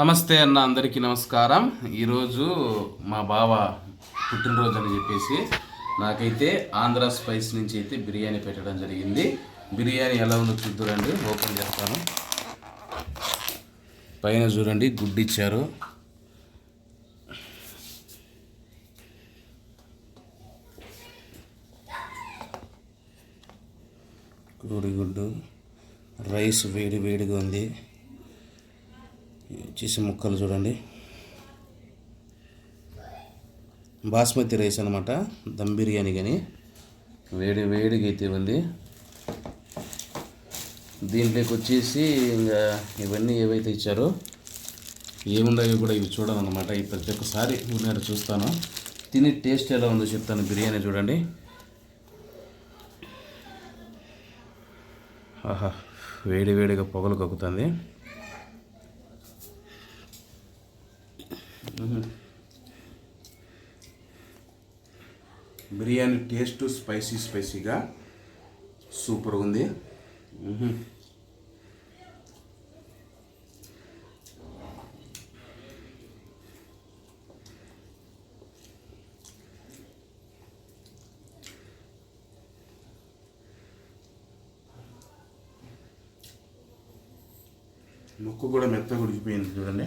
నమస్తే అన్న అందరికీ నమస్కారం. ఈరోజు మా బావ పుట్టినరోజు అని చెప్పేసి నాకైతే ఆంధ్ర స్పైస్ నుంచి అయితే బిర్యానీ పెట్టడం జరిగింది. బిర్యానీ ఎలా ఉందో చూద్దురండి ఓపెన్ చేస్తాను. పైన చూడండి గుడ్డు ఇచ్చారు కోడిగుడ్డు రైస్ వేడి వేడిగా ఉంది. వచ్చేసి ముక్కలు చూడండి. బాస్మతి రైస్ అనమాట దమ్ బిర్యానీ కానీ. వేడి వేడిగా అయితే ఉంది దీంట్లోకి వచ్చేసి ఇంకా ఇవన్నీ ఏవైతే ఇచ్చారో ఏమున్నాయో కూడా ఇవి చూడాలన్నమాట. ఈ ప్రతి ఒక్కసారి ఉన్నాడు చూస్తాను. తిని టేస్ట్ ఎలా ఉందో చెప్తాను బిర్యానీ చూడండి. ఆహా వేడి వేడిగా పొగలు కక్కుతుంది. బిర్యానీ టేస్ట్ స్పైసీ స్పైసీగా సూపర్ ఉంది. ముక్కు కూడా మెత్తగా ఉడికిపోయింది చూడండి.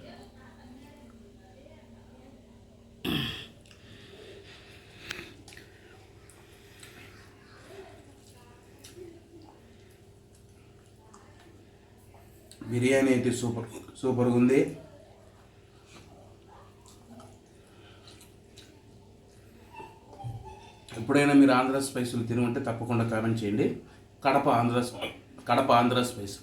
బిర్యానీ అయితే సూపర్ సూపర్గా ఉంది. ఎప్పుడైనా మీరు ఆంధ్ర స్పైసులు తినమంటే తప్పకుండా కామెంట్ చేయండి. కడప ఆంధ్ర కడప ఆంధ్ర స్పైస్.